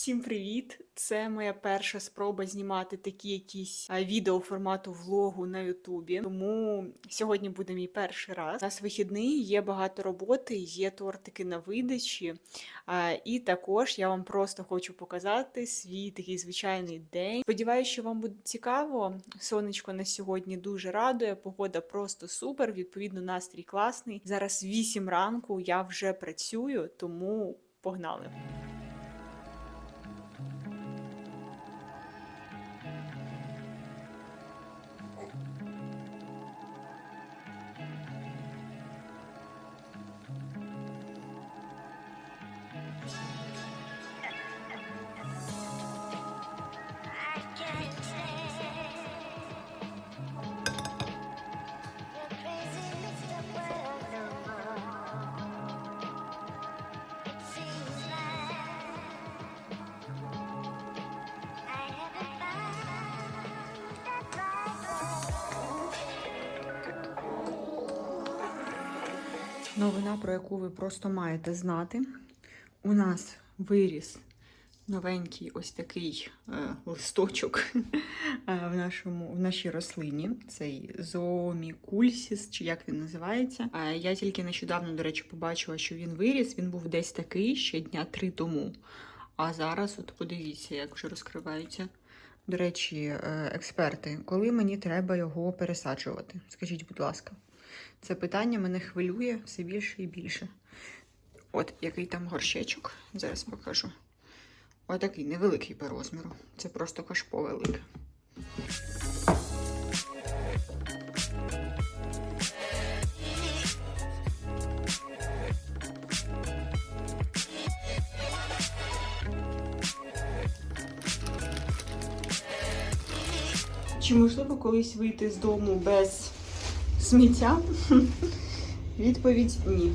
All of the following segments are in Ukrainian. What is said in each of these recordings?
Всім привіт! Це моя перша спроба знімати такі якісь відео формату влогу на Ютубі. Тому сьогодні буде мій перший раз. У нас вихідний, є багато роботи, є тортики на видачі. І також я вам просто хочу показати свій такий звичайний день. Сподіваюся, що вам буде цікаво. Сонечко на сьогодні дуже радує. Погода просто супер. Відповідно, настрій класний. Зараз 8 ранку. Я вже працюю, тому погнали. Новина, про яку ви просто маєте знати. У нас виріс новенький ось такий е, листочок е, в, нашому, в нашій рослині. Цей зоомікульсіс, чи як він називається. Е, я тільки нещодавно, до речі, побачила, що він виріс. Він був десь такий ще дня три тому. А зараз, от подивіться, як вже розкриваються. До речі, е, експерти, коли мені треба його пересаджувати? Скажіть, будь ласка. Це питання мене хвилює все більше і більше. От який там горщечок, зараз покажу. Отакий невеликий по розміру. Це просто кашпо велике. Чи можливо колись вийти з дому без сміття? Відповідь ні.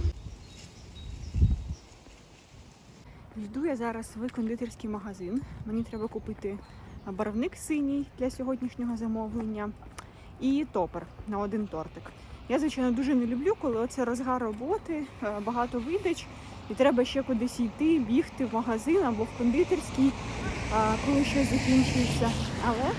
Йду я зараз в кондитерський магазин. Мені треба купити барвник синій для сьогоднішнього замовлення і топер на один тортик. Я, звичайно, дуже не люблю, коли оце розгар роботи, е, багато видач, і треба ще кудись йти, бігти в магазин або в кондитерський, коли щось закінчується. Але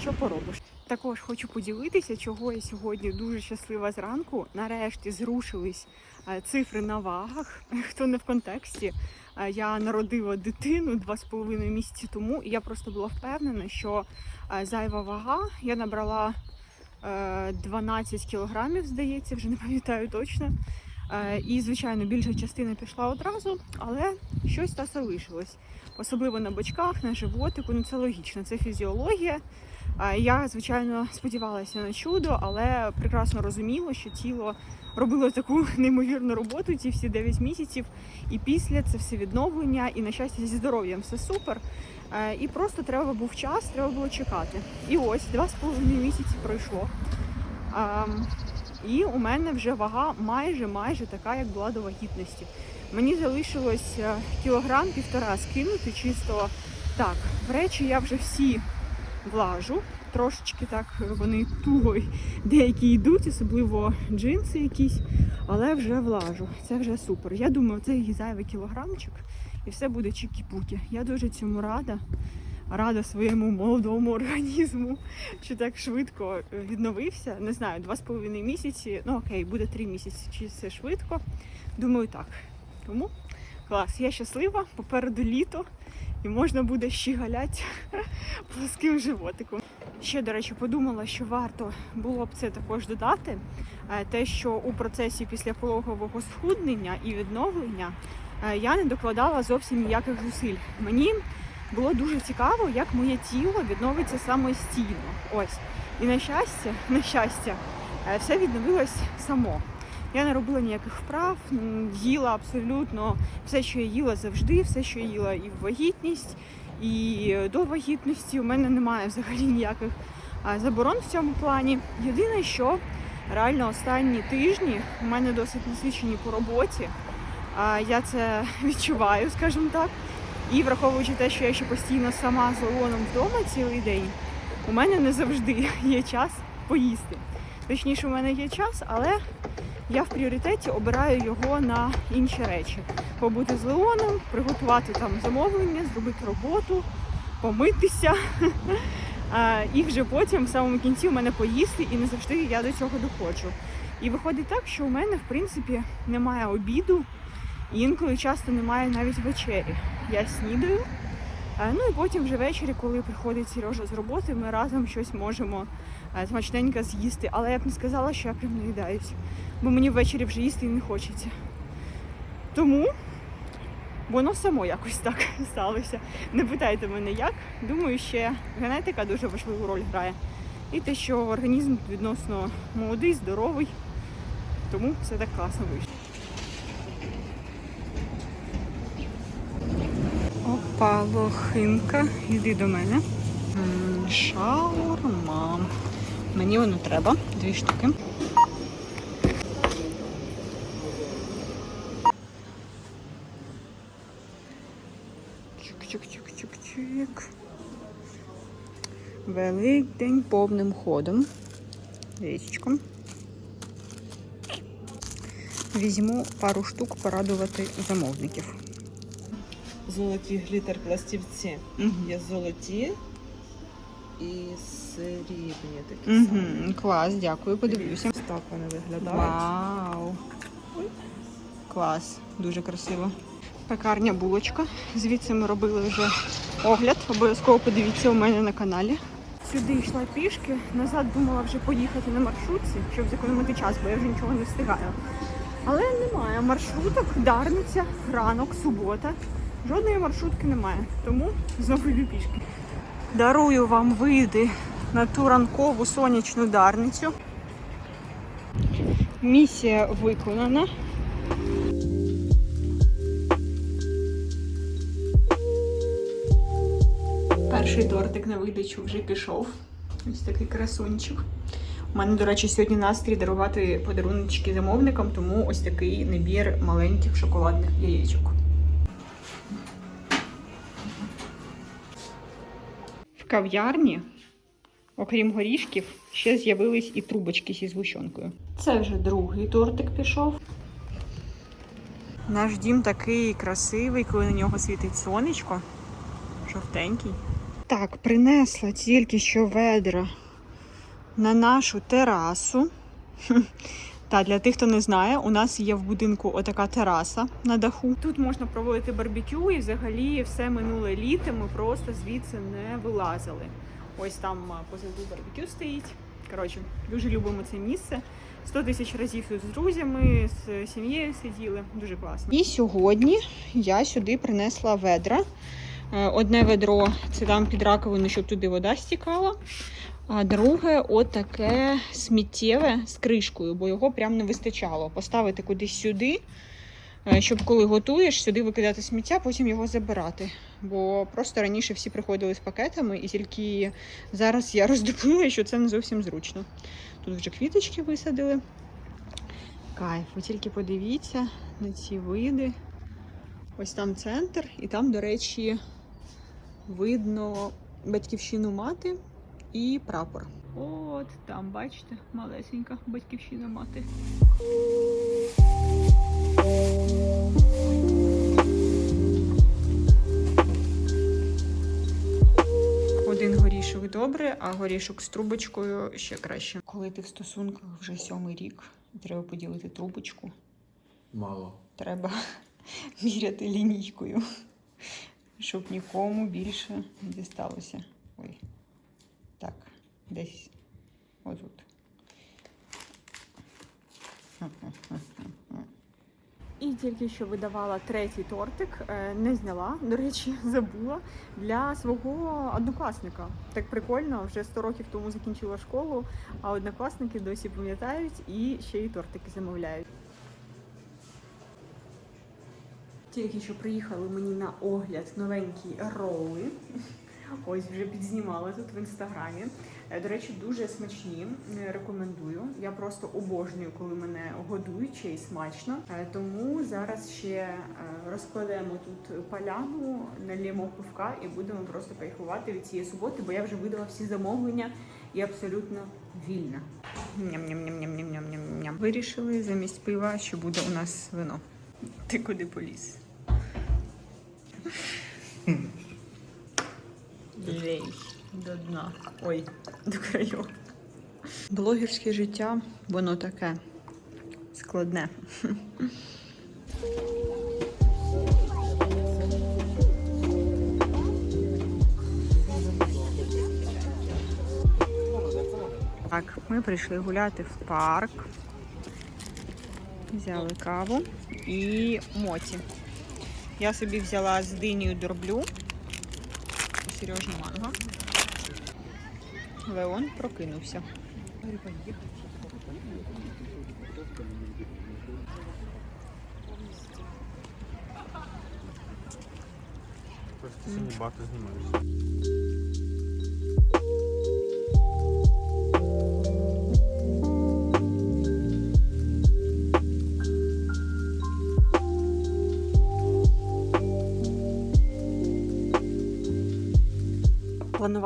що поробиш? Також хочу поділитися, чого я сьогодні дуже щаслива зранку. Нарешті зрушились е, цифри на вагах. Хто не в контексті, е, я народила дитину два з половиною місяці тому, і я просто була впевнена, що е, зайва вага я набрала е, 12 кілограмів, здається, вже не пам'ятаю точно. І, звичайно, більша частина пішла одразу, але щось та залишилось. Особливо на бочках, на животику. Ну це логічно, це фізіологія. Я, звичайно, сподівалася на чудо, але прекрасно розуміла, що тіло робило таку неймовірну роботу ці всі 9 місяців. І після це все відновлення, і на щастя зі здоров'ям все супер. Е, І просто треба був час, треба було чекати. І ось два з половиною місяці пройшло. Ем, І у мене вже вага майже майже така, як була до вагітності. Мені залишилось е, кілограм півтора скинути, чисто так. В речі я вже всі влажу. Трошечки так вони туго деякі йдуть, особливо джинси якісь, але вже влажу. Це вже супер. Я думаю, це і зайвий кілограмчик, і все буде чікі-пукі. Я дуже цьому рада. Рада своєму молодому організму, що так швидко відновився. Не знаю, два з половиною місяці. Ну окей, буде три місяці, чи це швидко. Думаю, так. Тому клас, я щаслива, попереду літо, і можна буде щігалять плоским животиком. Ще, до речі, подумала, що варто було б це також додати. е, Те, що у процесі післяпологового схуднення і відновлення е, я не докладала зовсім ніяких зусиль. Мені було дуже цікаво, як моє тіло відновиться самостійно. Ось. І на щастя, на щастя, е, все відновилось само. Я не робила ніяких вправ, їла абсолютно все, що я їла завжди, все, що я їла і в вагітність, і до вагітності. У мене немає взагалі ніяких заборон в цьому плані. Єдине, що реально останні тижні у мене досить насичені по роботі. Я це відчуваю, скажімо так. І враховуючи те, що я ще постійно сама з Леоном вдома цілий день, у мене не завжди є час поїсти. Точніше, у мене є час, але я в пріоритеті обираю його на інші речі: побути з Леоном, приготувати там замовлення, зробити роботу, помитися. І вже потім, в самому кінці, у мене поїсти, і не завжди я до цього доходжу. І виходить так, що у мене, в принципі, немає обіду, і інколи часто немає навіть вечері. Я снідаю. Ну і потім вже ввечері, коли приходить Сережа з роботи, ми разом щось можемо смачненько з'їсти. Але я б не сказала, що я прям наїдаюсь, бо мені ввечері вже їсти і не хочеться. Тому воно само якось так сталося. Не питайте мене як. Думаю, ще генетика дуже важливу роль грає. І те, що організм відносно молодий, здоровий. Тому все так класно вийшло. Опа, лохинка, іди до мене. Шаурма. Мені воно треба. Дві штуки. Чик-чик-чик-чик-чик. Великдень повним ходом. Річком. Візьму пару штук порадувати замовників. Золоті глітер пластівці. Угу. Є золоті і срібні такі самі. Угу. Клас, дякую, подивлюся. Ось Так вони виглядають. Вау! Клас, дуже красиво. Пекарня булочка. Звідси ми робили вже огляд. Обов'язково подивіться у мене на каналі. Сюди йшла пішки, назад думала вже поїхати на маршрутці, щоб зекономити час, бо я вже нічого не встигаю. Але немає маршруток, Дарниця, ранок, субота. Жодної маршрутки немає, тому знову йду пішки. Дарую вам види на ту ранкову сонячну дарницю. Місія виконана. Перший тортик на видачу вже пішов. Ось такий красунчик. У мене, до речі, сьогодні настрій дарувати подаруночки замовникам, тому ось такий набір маленьких шоколадних яєчок. Кав'ярні, окрім горішків, ще з'явились і трубочки зі згущенкою. Це вже другий тортик пішов. Наш дім такий красивий, коли на нього світить сонечко. Жовтенький. Так, принесла тільки що ведра на нашу терасу. Та для тих, хто не знає, у нас є в будинку отака тераса на даху. Тут можна проводити барбекю і взагалі все минуле літо ми просто звідси не вилазили. Ось там позаду барбекю стоїть. Коротше, дуже любимо це місце. 100 тисяч разів з друзями, з сім'єю сиділи. Дуже класно. І сьогодні я сюди принесла ведра. Е, Одне ведро це там під раковину, щоб туди вода стікала. А друге отаке сміттєве з кришкою, бо його прям не вистачало. Поставити кудись сюди, е, щоб коли готуєш, сюди викидати сміття, потім його забирати. Бо просто раніше всі приходили з пакетами, і тільки зараз я роздупила, що це не зовсім зручно. Тут вже квіточки висадили. Кайф, ви тільки подивіться на ці види. Ось там центр, і там, до речі, видно батьківщину мати і прапор. От там, бачите, малесенька батьківщина мати. Один горішок добре, а горішок з трубочкою ще краще. Коли ти в стосунках вже сьомий рік, і треба поділити трубочку, Мало. треба міряти лінійкою, щоб нікому більше не дісталося. Ой. Так, десь отут. І тільки що видавала третій тортик, е, не зняла, до речі, забула для свого однокласника. Так прикольно, вже 100 років тому закінчила школу, а однокласники досі пам'ятають і ще й тортики замовляють. Тільки що приїхали мені на огляд новенькі роли. Ось вже підзнімала тут в інстаграмі. Е, До речі, дуже смачні. е, Рекомендую. Я просто обожнюю, коли мене годують ще й смачно. Е, Тому зараз ще розкладемо тут поляну, налємо пивка і будемо просто кайфувати від цієї суботи, бо я вже видала всі замовлення і абсолютно вільна. Ням-ням-ням-ням-ням-ням-ням. Вирішили замість пива, що буде у нас вино. Ти куди поліз? Лей до дна. Ой, до краю. Блогерське життя, воно таке складне. Так, ми прийшли гуляти в парк. Взяли каву і моті. Я собі взяла з динію дроблю. Сережа манго. Леон прокинувся. Просто сьогодні багато знімаєш.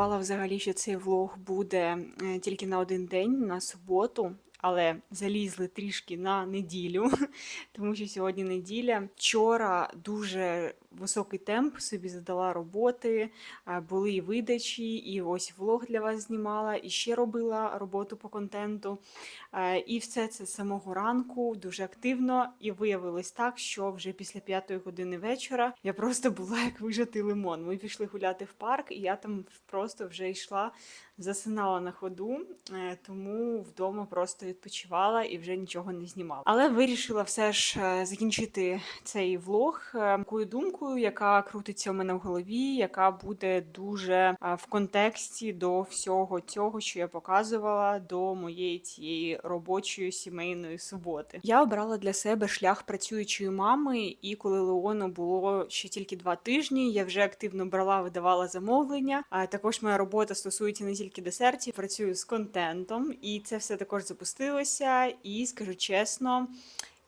Планувала взагалі, що цей влог буде е, тільки на один день, на суботу, але залізли трішки на неділю, тому що сьогодні неділя. Вчора дуже високий темп собі задала роботи, е, були і видачі, і ось влог для вас знімала, і ще робила роботу по контенту. Е, І все це з самого ранку дуже активно. І виявилось так, що вже після п'ятої години вечора я просто була як вижатий лимон. Ми пішли гуляти в парк, і я там просто вже йшла, засинала на ходу, е, тому вдома просто відпочивала і вже нічого не знімала. Але вирішила все ж закінчити цей влог е, такою думкою, яка крутиться у мене в голові, яка буде дуже в контексті до всього цього, що я показувала до моєї цієї робочої сімейної суботи. Я обрала для себе шлях працюючої мами, і коли Леону було ще тільки два тижні, я вже активно брала, видавала замовлення. А також моя робота стосується не тільки десертів, працюю з контентом, і це все також запустилося. І скажу чесно.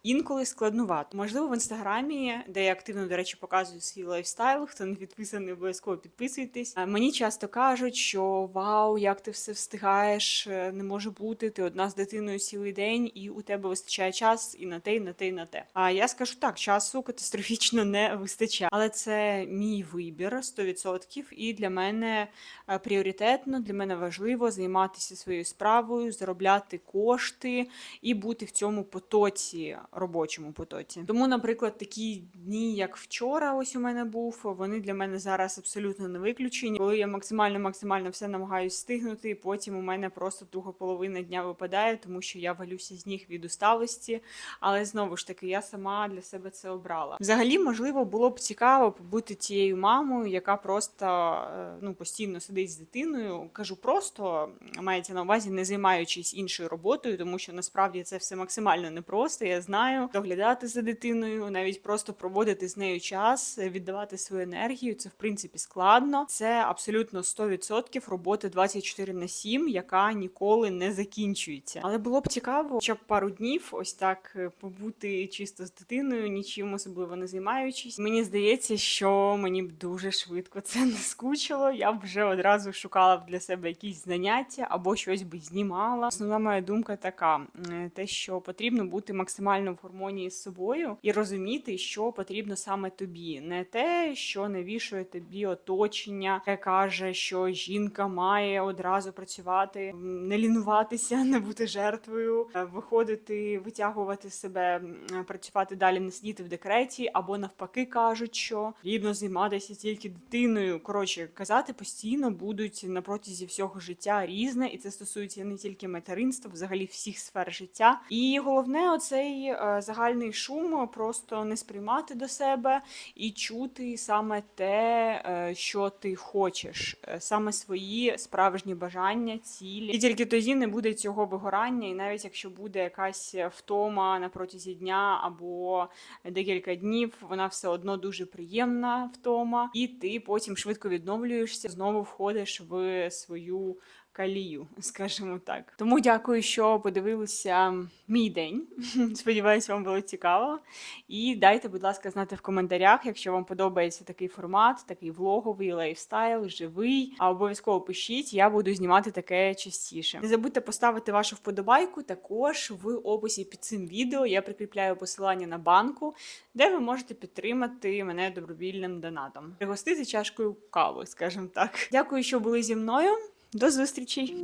Інколи складнувато. Можливо, в інстаграмі, де я активно, до речі, показую свій лайфстайл. Хто не підписаний, обов'язково підписуйтесь. Мені часто кажуть, що вау, як ти все встигаєш, е, не може бути. Ти одна з дитиною цілий день, і у тебе вистачає час і на те, і на те, і на те. А я скажу так: часу катастрофічно не вистачає, але це мій вибір 100%. І для мене е, пріоритетно, для мене важливо займатися своєю справою, заробляти кошти і бути в цьому потоці, робочому потоці. Тому, наприклад, такі дні, як вчора, ось у мене був, вони для мене зараз абсолютно не виключені. Коли я максимально максимально все намагаюся встигнути, і потім у мене просто друга половина дня випадає, тому що я валюся з ніг від усталості. Але знову ж таки, я сама для себе це обрала. Взагалі, можливо, було б цікаво побути тією мамою, яка просто е, ну постійно сидить з дитиною. Кажу просто мається на увазі, не займаючись іншою роботою, тому що насправді це все максимально непросто. Я знаю, доглядати за дитиною, навіть просто проводити з нею час, віддавати свою енергію. Це в принципі складно. Це абсолютно 100% роботи 24 на 7, яка ніколи не закінчується. Але було б цікаво, хоча б пару днів ось так е, побути чисто з дитиною, нічим особливо не займаючись. Мені здається, що мені б дуже швидко це не скучило. Я б вже одразу шукала б для себе якісь заняття або щось би знімала. Основна моя думка така: е, те, що потрібно бути максимально в гармонії з собою і розуміти, що потрібно саме тобі, не те, що навішує тобі оточення, яке каже, що жінка має одразу працювати, не лінуватися, не бути жертвою, е, виходити, витягувати себе, працювати далі, не сидіти в декреті, або навпаки кажуть, що потрібно займатися тільки дитиною. Коротше, казати постійно будуть на протязі всього життя різне, і це стосується не тільки материнства, взагалі всіх сфер життя. І головне, оцей е, загальний шум просто не сприймати до себе і чути саме те, е, що ти хочеш, е, саме свої справжні бажання, цілі. І тільки тоді не буде цього вигорання, і навіть якщо буде якась втома на протязі дня або декілька днів, вона все одно дуже приємна втома, і ти потім швидко відновлюєшся, знову входиш в свою калію, скажімо так. Тому дякую, що подивилися мій день. Сподіваюсь, вам було цікаво. І дайте, будь ласка, знати в коментарях, якщо вам подобається такий формат, такий влоговий лайфстайл, живий. А обов'язково пишіть, я буду знімати таке частіше. Не забудьте поставити вашу вподобайку. Також в описі під цим відео я прикріпляю посилання на банку, де ви можете підтримати мене добровільним донатом. Пригостити чашкою кави, скажімо так. Дякую, що були зі мною. До зустрічі!